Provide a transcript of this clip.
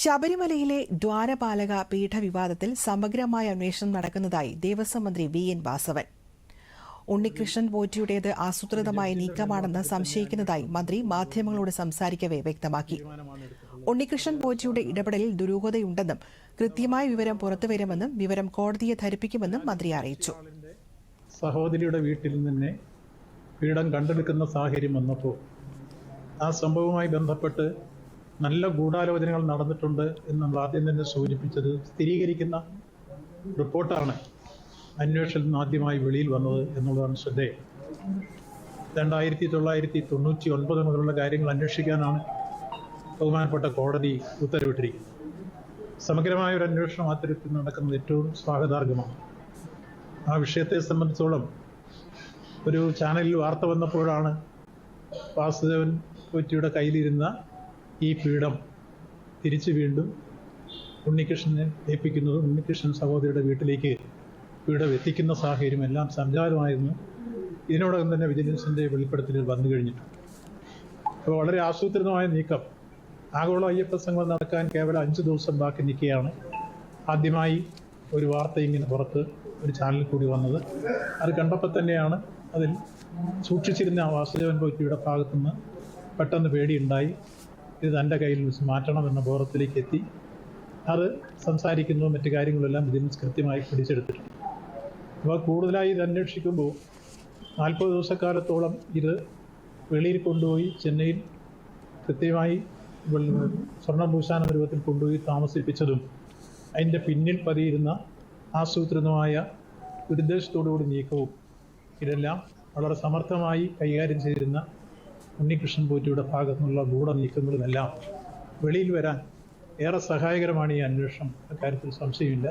ശബരിമലയിലെ ദ്വാരപാലക പീഠവിവാദത്തിൽ സമഗ്രമായ അന്വേഷണം നടക്കുന്നതായി ദേവസ്വം മന്ത്രി വി എൻ വാസവൻ. ഉണ്ണികൃഷ്ണൻ പോറ്റിയുടേത് ആസൂത്രിതമായ നീക്കമാണെന്ന് സംശയിക്കുന്നതായി മന്ത്രി മാധ്യമങ്ങളോട് സംസാരിക്കവെ വ്യക്തമാക്കി. ഉണ്ണികൃഷ്ണൻ പോറ്റിയുടെ ഇടപെടലിൽ ദുരൂഹതയുണ്ടെന്നും കൃത്യമായ വിവരം പുറത്തുവരുമെന്നും വിവരം കോടതിയെ ധരിപ്പിക്കുമെന്നും മന്ത്രി അറിയിച്ചു. സഹോദരിയുടെ വീട്ടിൽ നിന്ന് പീഠം കണ്ടെടുക്കുന്ന സാഹചര്യം വന്നപ്പോൾ ആ സംഭവവുമായി ബന്ധപ്പെട്ട് നല്ല ഗൂഢാലോചനകൾ നടന്നിട്ടുണ്ട് എന്ന് നമ്മൾ ആദ്യം തന്നെ സൂചിപ്പിച്ചത്. സ്ഥിരീകരിക്കുന്ന റിപ്പോർട്ടാണ് അന്വേഷണത്തിൽ നിന്ന് ആദ്യമായി വെളിയിൽ വന്നത് എന്നുള്ളതാണ് ശ്രദ്ധേയം. രണ്ടായിരത്തി തൊള്ളായിരത്തി തൊണ്ണൂറ്റി ഒൻപത് മുതലുള്ള കാര്യങ്ങൾ അന്വേഷിക്കാനാണ് ബഹുമാനപ്പെട്ട കോടതി ഉത്തരവിട്ടിരിക്കുന്നത്. സമഗ്രമായ ഒരു അന്വേഷണം അത്തരത്തിൽ നടക്കുന്നത് ഏറ്റവും സ്വാഗതാർഹമാണ്. ആ വിഷയത്തെ സംബന്ധിച്ചോളം ഒരു ചാനലിൽ വാർത്ത വന്നപ്പോഴാണ് വാസുദേവൻ പോറ്റിയുടെ കയ്യിലിരുന്ന ഈ പീഠം തിരിച്ചു വീണ്ടും ഉണ്ണികൃഷ്ണനെ ഏൽപ്പിക്കുന്നതും ഉണ്ണികൃഷ്ണൻ സഹോദരിയുടെ വീട്ടിലേക്ക് പീഠം എത്തിക്കുന്ന സാഹചര്യം എല്ലാം സംജാതമായിരുന്നു. ഇതിനോടകം തന്നെ വിജിലൻസിന്റെ വെളിപ്പെടുത്തലിൽ വന്നു കഴിഞ്ഞിട്ടുണ്ട്. അപ്പോൾ വളരെ ആസൂത്രിതമായ നീക്കം. ആഗോള അയ്യപ്പ സംഘം നടക്കാൻ കേവലം അഞ്ച് ദിവസം ബാക്കി നിൽക്കുകയാണ്. ആദ്യമായി ഒരു വാർത്ത ഇങ്ങനെ പുറത്ത് ഒരു ചാനലിൽ കൂടി വന്നത്. അത് കണ്ടപ്പോൾ തന്നെയാണ് അതിൽ സൂക്ഷിച്ചിരുന്ന വാസുദേവൻ പോറ്റിയുടെ ഭാഗത്തുനിന്ന് പെട്ടെന്ന് പേടിയുണ്ടായി. ഇത് തന്റെ കയ്യിൽ വെച്ച് മാറ്റണമെന്ന ബോധത്തിലേക്ക് എത്തി അത് സംസാരിക്കുന്നു മറ്റു കാര്യങ്ങളെല്ലാം ഇതിൽ കൃത്യമായി പിടിച്ചെടുത്തിട്ടുണ്ട്. അപ്പോൾ കൂടുതലായി ഇത് അന്വേഷിക്കുമ്പോൾ നാൽപ്പത് ദിവസക്കാലത്തോളം ഇത് വെളിയിൽ കൊണ്ടുപോയി ചെന്നൈയിൽ കൃത്യമായി സ്വർണം ഭൂഷാന പൂശാന രൂപത്തിൽ കൊണ്ടുപോയി താമസിപ്പിച്ചതും അതിന്റെ പിന്നിൽ പതിയിരുന്ന ആസൂത്രിതമായ ദുരുദ്ദേശത്തോടുകൂടി നീക്കവും ഇതെല്ലാം വളരെ സമർത്ഥമായി കൈകാര്യം ചെയ്തിരുന്ന ഉണ്ണികൃഷ്ണൻ പോറ്റിയുടെ ഭാഗത്തുനിന്നുള്ള ഗൂഢ നീക്കങ്ങളുമെല്ലാം വെളിയിൽ വരാൻ ഏറെ സഹായകരമാണ് ഈ അന്വേഷണം. അക്കാര്യത്തിൽ സംശയമില്ല.